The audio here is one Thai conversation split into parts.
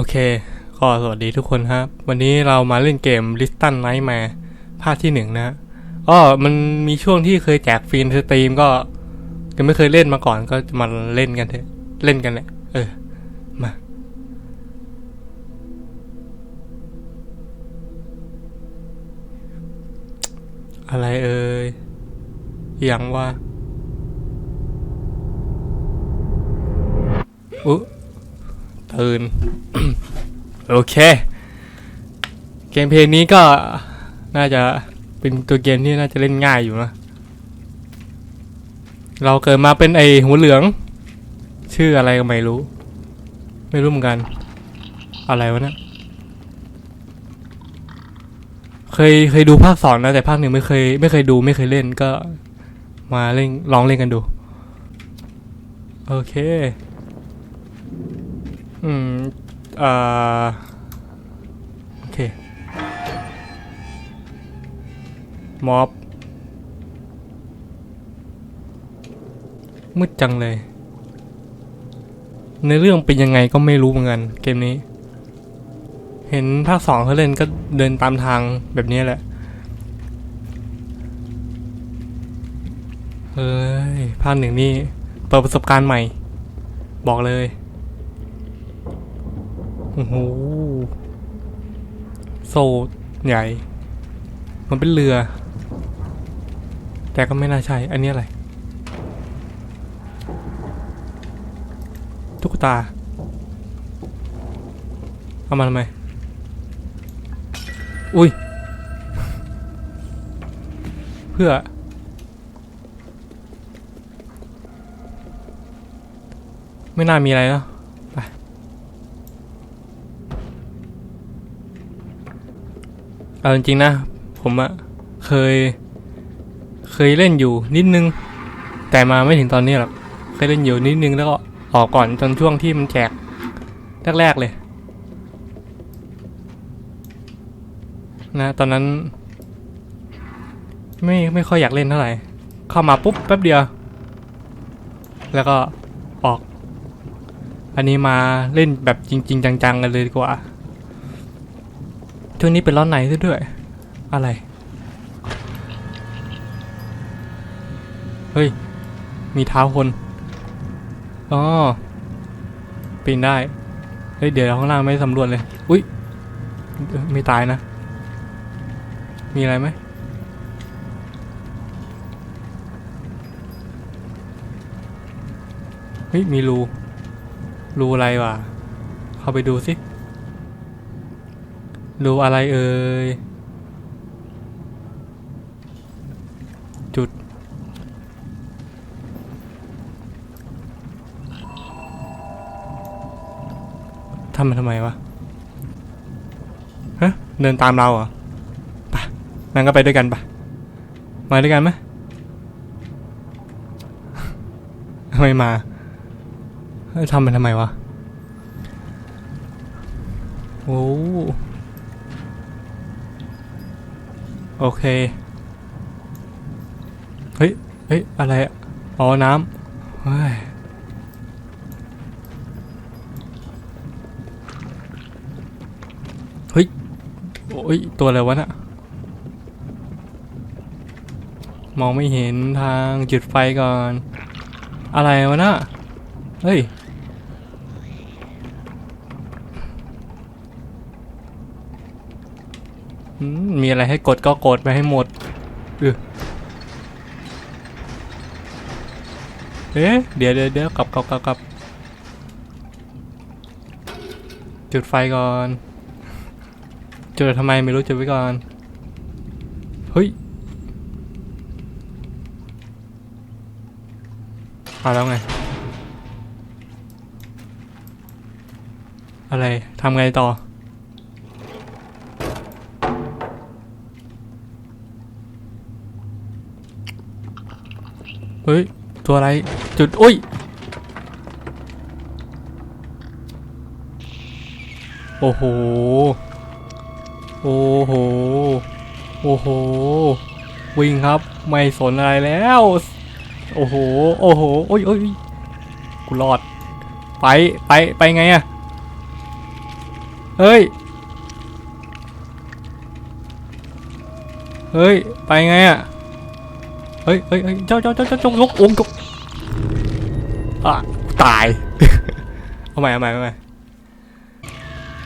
โอเค ก็สวัสดีทุกคนครับ วันนี้เรามาเล่นเกม l i s t o n Nightmare ภาคที่หนึ่งนะก็มันมีช่วงที่เคยแจกฟรีในสตรีมก็ยังไม่เคยเล่นมาก่อนก็จะมาเล่นกันเถอะ เล่นกันแหละ เออ มา อะไรเอ่ยอย่างว่าอุ๊ ตื่น โอเค เกมเพลงนี้ก็น่าจะเป็นตัวเกมที่น่าจะเล่นง่ายอยู่นะ เราเกิดมาเป็นไอหัวเหลือง ชื่ออะไรก็ไม่รู้ ไม่รู้เหมือนกัน อะไรวะเนะี่ยเคยเคยดูภาคสองนะแต่ภาคหนึ่งไม่เคย ไม่เคยดูไม่เคยเล่นก็ มาเล่นลองเล่นกันดู โอเค อืมอ่าโอเคม็อบมืดจังเลย ในเรื่องเป็นยังไงก็ไม่รู้เหมือนกันเกมนี้ เห็นภาคสองเขาเล่นก็เดินตามทางแบบนี้แหละ เฮ้ย ภาคหนึ่งนี่ เปิดประสบการณ์ใหม่ บอกเลย โอ้โหโซ่ใหญ่ มันเป็นเรือ แต่ก็ไม่น่าใช่ อันนี้อะไร ตุ๊กตา เอามาทำไม อุ้ย เพื่อ ไม่น่ามีอะไรเนาะไป เอาจริงๆนะ ผมอะเคย เคยเล่นอยู่นิดนึง แต่มาไม่ถึงตอนนี้หรอกเคยเล่นอยู่นิดนึงแล้วก็ออกก่อนจนช่วงที่มันแจกแรกๆเลยนะตอนนั้น ไม่ไม่ค่อยอยากเล่นเท่าไหร่เข้ามาปุ๊บแป๊บเดียว แล้วก็ออก อันนี้มาเล่นแบบจริง ๆ จังๆกันเลยดีกว่า ช่วงนี้เป็นร้อนไหนซะด้วย อะไร เฮ้ย มีเท้าคน อ๋อ ปีนได้ เฮ้ย เดี๋ยวข้างล่างไม่สำรวจเลย อุ้ยเอ้ยไม่ตายนะ มีอะไรไหมเฮ้ย มีรู รูอะไรวะ เข้าไปดูสิ รูอะไรเอ่ย จุด ทำมาทำไมวะ ฮะ เดินตามเราเหรอปะงั้นก็ไปด้วยกันปะมาด้วยกันไหมไม่มาทำมันทำไมวะ โอ้ โอเค เฮ้ย เฮ้ย อะไรอ๋อ น้ำเฮ้ยเฮ้ย โอ้ย ตัวอะไรวะน่ะ มองไม่เห็นทางจุดไฟก่อน อะไรวะน่ะ เฮ้ย อื มีอะไรให้กดก็กดไปให้หมดเออเอ๊ะเดี๋ยวเดี๋ยวเดี๋ยวกลับกลับกลับกลับจุดไฟก่อน จุดทำไมไม่รู้จุดไว้ก่อน เฮ้ยเอาแล้วไง อะไรทำไงต่อ เฮ้ย ตัวอะไร จุด อุ้ย โอ้โห โอ้โห โอ้โห วิ่งครับ ไม่สนอะไรแล้ว โอ้โห โอ้โห โอ้ยโอ้ยกูรอด ไป ไป ไปไงอะเฮ้ย เฮ้ย ไปไงอะ ฮ้ยเฮ้ยเฮ้ยเจ้าเจ้าเจ้าเจ้าจงยกองค์จกอะตาย เอาใหม่เอาใหม่เอาใหม่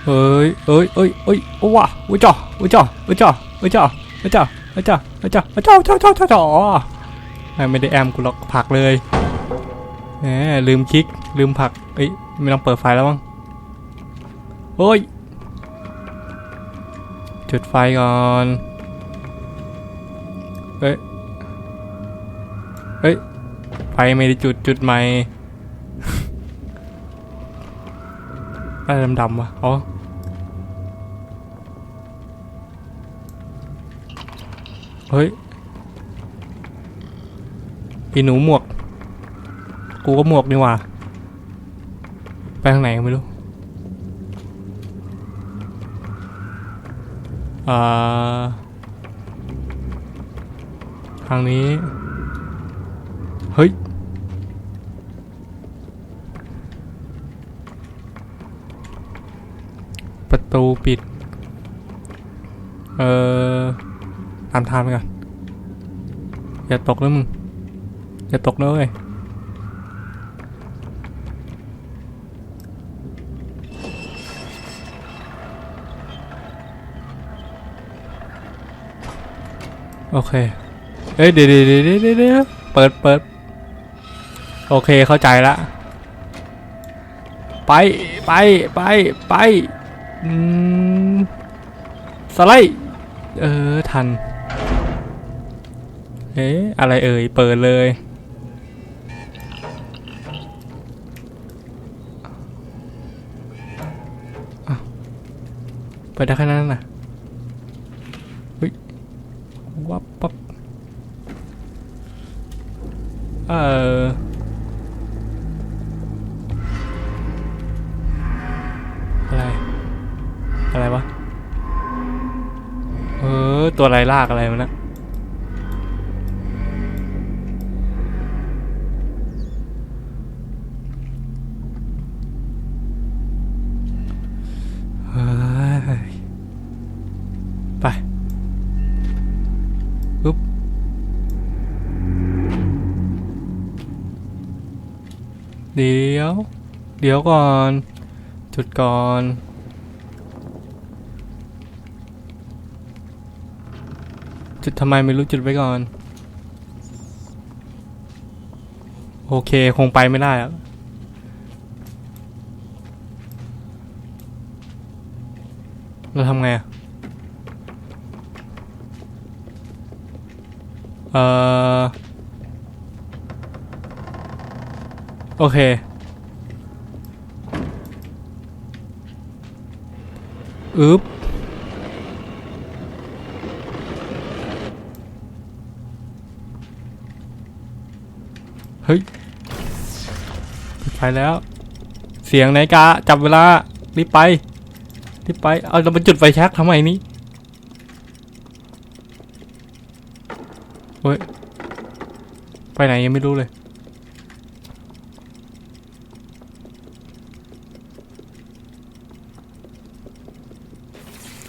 เฮ้ยเฮ้ยเฮ้ยเฮ้ยโอ้ว่ะโอ้จ่อโอ้จ่อโอ้จ่อโอ้จ่อโอ้จ่อโอ้จ่อโอ้จ่อโอ้จ่อจ่อจ่อจ่อจ่อไม่ได้แอมกูหรอกผักเลยแหมลืมคลิกลืมผักเอ้ยไม่ต้องเปิดไฟแล้วมั้งโอ้ยจุดไฟก่อนเฮ้ย เฮ้ยไฟไม่ได้จุดจุดใหม่อะไรดำๆวะ อ๋อ เฮ้ยอีหนูหมวก กูก็หมวกนี่ว่าไปทางไหนก็ไม่รู้ อ่า ทางนี้ เฮ้ย ประ ตูปิด เออตามทางไปก่อนอย่าตกนะมึง อย่าตกนะเว้ยโอเค เอ้ยเดี๋ยวเดี๋ยวเดี๋ยวเดี๋ยวเดี๋ยวเปิดเปิด โอเคเข้าใจละ ไป ไป ไป ไป อืมสไลด์เออ ทัน เอ๊ะ อะไรเอ่ย เปิดเลย เปิดได้แค่นั้นน่ะเฮ้ยวับปั๊บเออ ตัวอะไรลากอะไรมันนะไปปุ๊บเดี๋ยว เดี๋ยวก่อน จุดก่อน ดทำไมไม่รู้จุดไว้ก่อน โอเคคงไปไม่ได้อะเราทำไงอะเอ่อโอเค อึ๊บ เฮ้ยไฟแล้ว เสียงนาฬิกาจับเวลารีบไปรีบไปเอาเราไปจุดไฟแช็กทำไมนี่เฮ้ยไปไหนยังไม่รู้เลย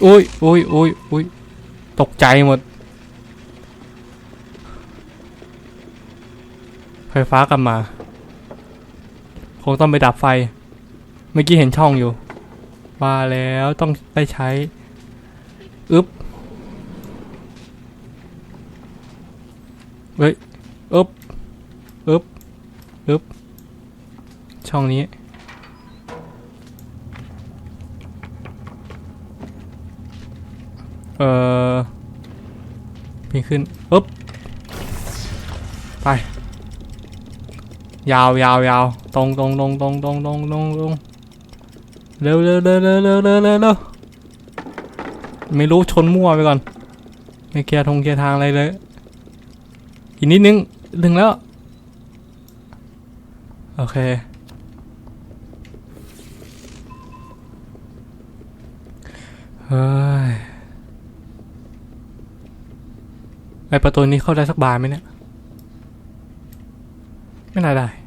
โอ้ยโอ้ยโอ้ยโอ้ยตกใจหมด ไฟฟ้ากลับมา คงต้องไปดับไฟ เมื่อกี้เห็นช่องอยู่ว่าแล้วต้องได้ใช้ อึ๊บ เฮ้ย อึ๊บ อึ๊บ อึ๊บ ช่องนี้ เอ่อปีนขึ้นปึ๊บ ไป ยาวยาวยาวตรงตรงตรงตรงตรงตรงตรงตรงเร็วเร็วเร็วเร็วเร็วเร็วเร็วไม่รู้ชนมั่วไปก่อน ไม่เคลียร์ทงเคลียร์ทางอะไรเลย อีกนิดนึงถึงแล้ว โอเค เฮ้ยไอประตูนี้เข้าได้สักบานไหมเนี่ย ไม่น่าได้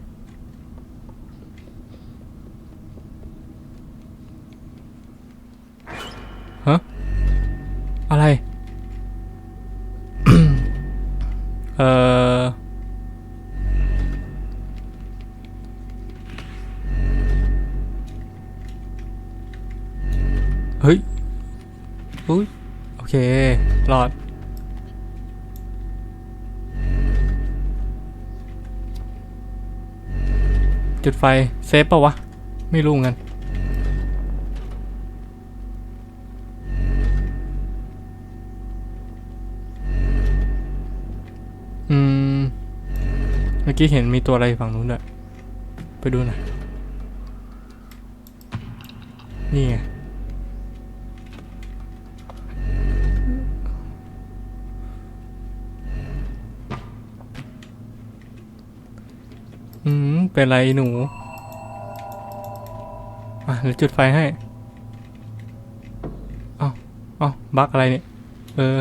จุดไฟ เซฟปะวะ ไม่รู้งั้นกันอืม เมื่อกี้เห็นมีตัวอะไรฝั่งนู้นด้วย ไปดูหน่อยนี่ไง เป็นไรหนูอะเดี๋ยวจุดไฟให้เอ้าเอาบักอะไรเนี่ย เออ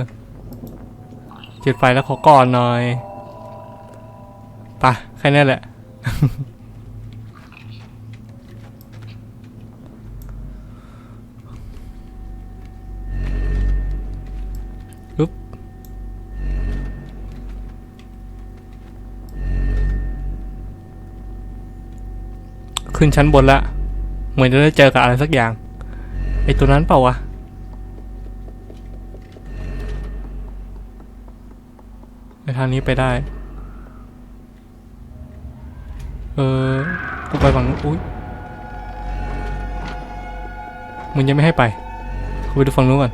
จุดไฟแล้วขอก่อนหน่อยไปะแค่นี้แหละ ขึ้นชั้นบนละ เหมือนจะได้เจอกับอะไรสักอย่าง ไอตัวนั้นเปล่าวะ ในทางนี้ไปได้ เออ กูไปฝั่งนู้นอุ้ยมึงยังไม่ให้ไป กูไปดูฝั่งนู้นก่อน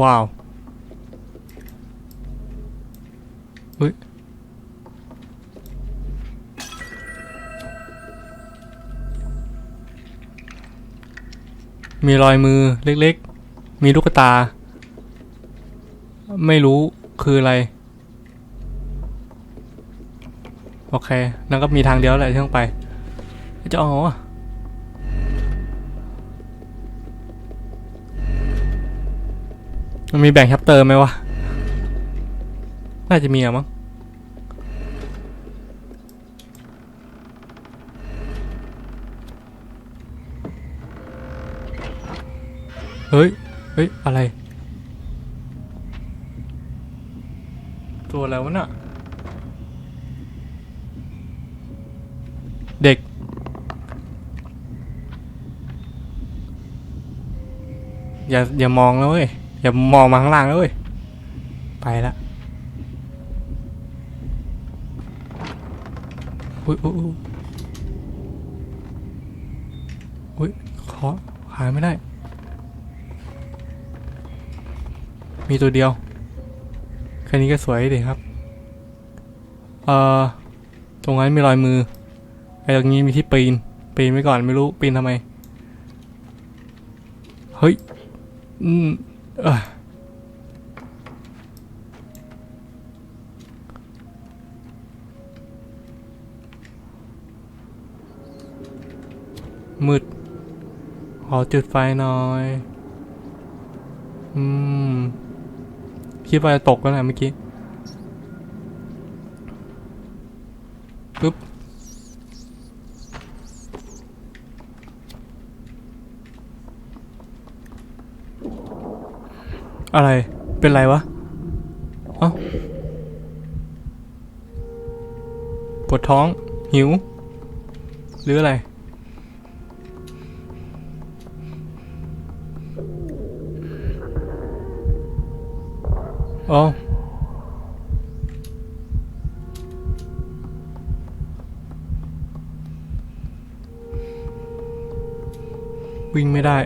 ว้าวเฮ้ยมีรอยมือเล็กๆ มีลูกตา ไม่รู้คืออะไร โอเค นั่นก็มีทางเดียวแหละที่ต้องไป จะอ๋อ มันมีแบ่งแชปเตอร์ไหมวะ น่าจะมีอะมั้ง เฮ้ย เฮ้ย อะไร ตัวอะไรวะน่ะ เด็กอย่าอย่ามองแล้วเว้ย อย่ามองมาข้างล่างแล้วเว้ยไปละอุ้ยอุ้ยอุ้ยอุ้ยขอหายไม่ได้ มีตัวเดียวแค่นี้ก็สวยดีครับ เอ่อ ตรงนั้นมีรอยมือ ไอ้ตรงนี้มีที่ปีน ปีนไว้ก่อนไม่รู้ ปีนทำไม เฮ้ย อืม มืด ขอจุดไฟหน่อย อืม คิดว่าจะตกแล้วนะเมื่อกี้ ปึ๊บ อะไร เป็นไรวะ เอ้า ปวดท้อง หิว หรืออะไร อ๋อวิ่งไม่ได้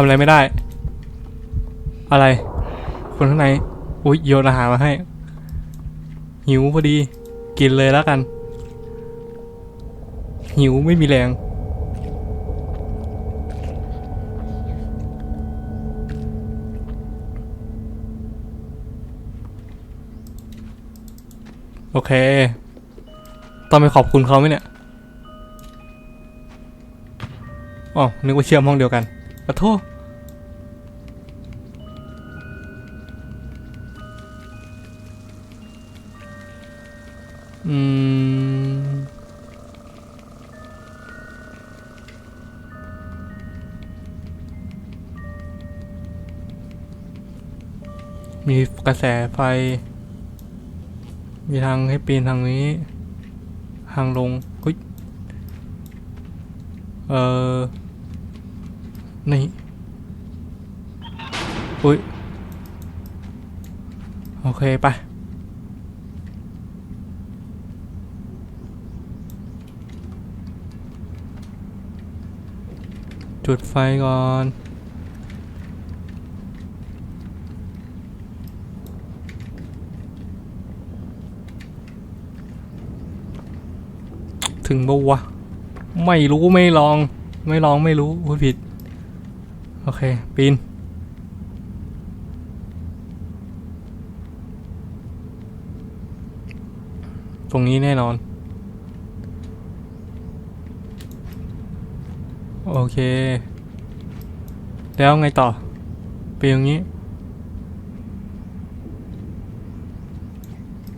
ำอะไรไม่ได้ อะไร คนข้างในอุ้ยโยนอาหารมาให้ หิวพอดี กินเลยแล้วกัน หิวไม่มีแรงโอเค ต้องไปขอบคุณเขาไหมเนี่ย อ๋อ นึกว่าเชื่อมห้องเดียวกันขอโทษ อืม มีกระแสไฟ มีทางให้ปีนทางนี้ ทางลงอุ้ยเออนี่อุ้ย โอเค ไป จุดไฟก่อน ถึงบ่วะ ไม่รู้ไม่ลอง ไม่ลองไม่รู้พูดผิด โอเค ปีนตรงนี้แน่นอน โอเค แล้วไงต่อปีนอย่างนี้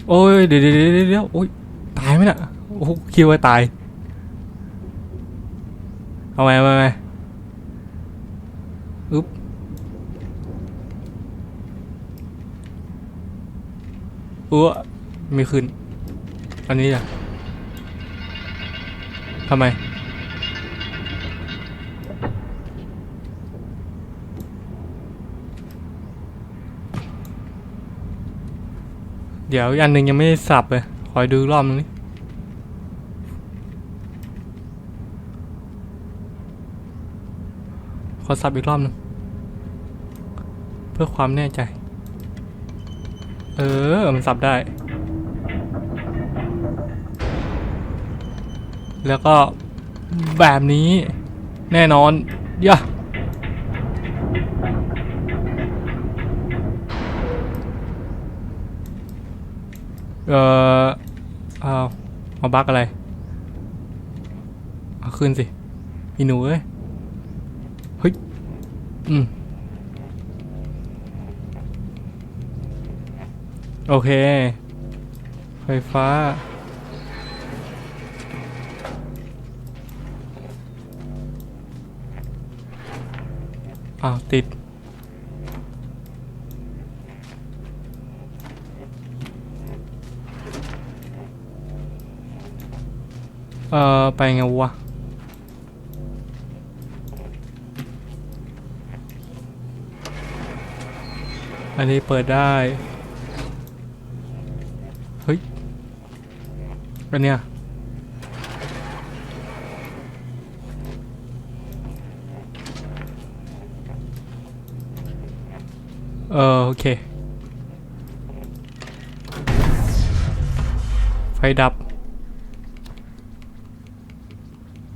โอ้ยเดี๋ยวเดี๋ยวเดี๋ยวเดี๋ยวโอ้ย ตายไหมน่ะ โอ้คิดว่าตาย เอาไหมเอาไหมอาไหมอึ๊บอ้วไม่ขึ้น อันนี้อะทำไม เดี๋ยวอีกอันหนึ่งยังไม่ได้สับเลยคอยดูรอบนึงนี่ขอสับอีกรอบนึงเพื่อความแน่ใจ เออ มันสับได้ แล้วก็แบบนี้แน่นอนย่ะ เออเอามาบักอะไร เอาขึ้นสิอีหนูเอ้ย เฮ้ย อืม โอเค ไฟฟ้า อ้าว ติด เออไปไงวะอันนี้เปิดได้ เฮ้ยอันเนี้ยเออโอเค ไฟดับ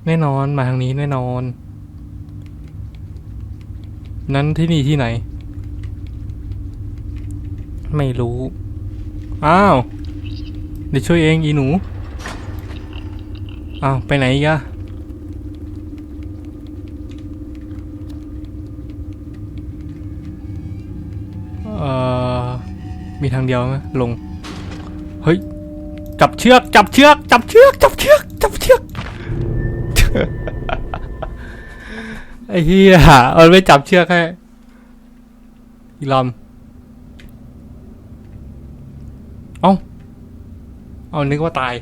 แน่นอนมาทางนี้แน่นอน นั้นที่นี่ที่ไหน ไม่รู้ อ้าวเดี๋ยวช่วยเองอีหนู อ้าว ไปไหนกะเอ่อ มีทางเดียวไหมลง เฮ้ย จับเชือก จับเชือก จับเชือก จับเชือก ไอ้เหี้ยมันไม่จับเชือกให้อีลอม เอ้าเอานึกว่าตาย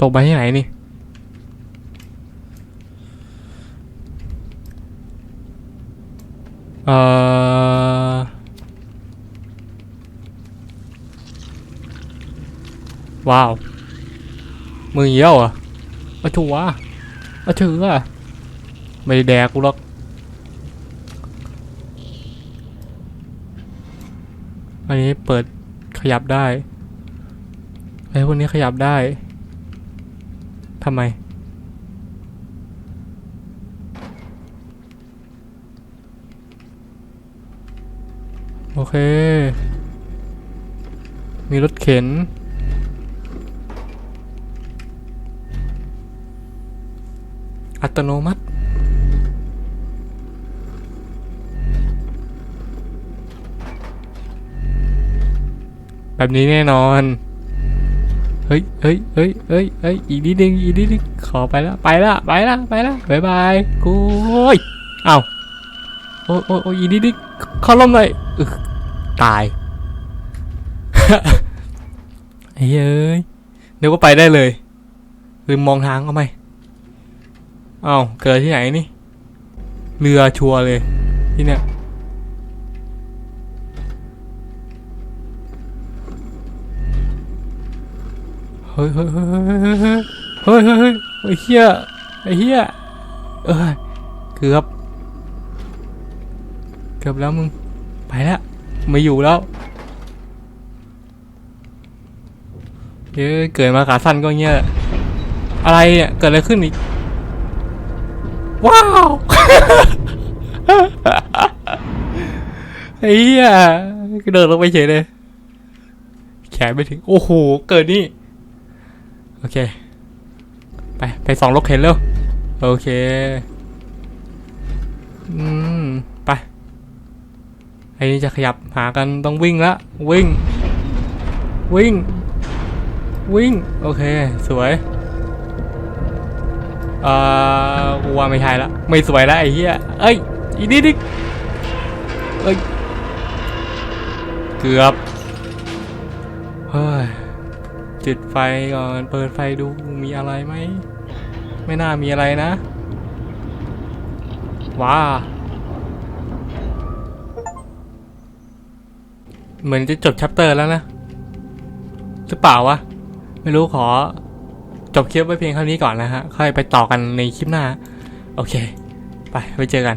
ตกไปที่ไหนนี่ เอ่อว้าวมือเยี่ยวอะ เอาชัวร์เอาถืออะไม่ได้แดกกูหรอกอันนี้เปิดขยับได้ไอ้พวกนี้ขยับได้ทำไม โอเค มีรถเข็น อัตโนมัติ แบบนี้แน่นอน เฮ้ยเฮ้ยเฮ้ยเฮ้ยเฮ้ยอีกนิดนึงอีกนิดนึงขอไปละไปละไปละไปละบายบายกูโอ้ยเอ้าโอ้ยโอ้ยโอ้ยอีกนิดนึงขอลมหน่อยตายไอ้เอ้ยเดี๋ยวก็ไปได้เลยลืมมองทางก็ไหม เอ้าเกิดที่ไหนนี่ เรือชัวร์เลย ที่เนี่ย เฮ้ยเฮ้ยเฮ้ยเฮ้ยเฮ้ยเฮ้ยเฮ้ยเฮียไอ้เฮี้ยเอ้ยเกือบ เกือบแล้วมึง ไปแล้ว ไม่อยู่แล้วเฮ้ยเกิดมาขาสั้นก็เงี้ย อะไรเนี่ย เกิดอะไรขึ้นอีก ว้าวไอ้เหี้ยกระโดดลงไปเฉยเลยแขนไปถึง โอ้โห เกิดนี่ โอเค ไป ไปสองรถเข็นเร็ว โอเค อืม ไปไอ้นี่จะขยับหากันต้องวิ่งละ วิ่ง วิ่ง วิ่ง โอเค สวย เอ่อ กูว่าไม่ใช่ละไม่สวยละไอ้เหี้ยเอ้ยอีนี่ดิเอ้ยเกือบเฮ้ยจุดไฟก่อนเปิดไฟดูมีอะไรไหมไม่น่ามีอะไรนะว้าเหมือนจะจบชัปเตอร์แล้วนะ หรือเปล่าวะ ไม่รู้ขอ จบคลิปไว้เพียงเท่านี้ก่อนนะฮะ ค่อยไปต่อกันในคลิปหน้า โอเค ไปไว้เจอกัน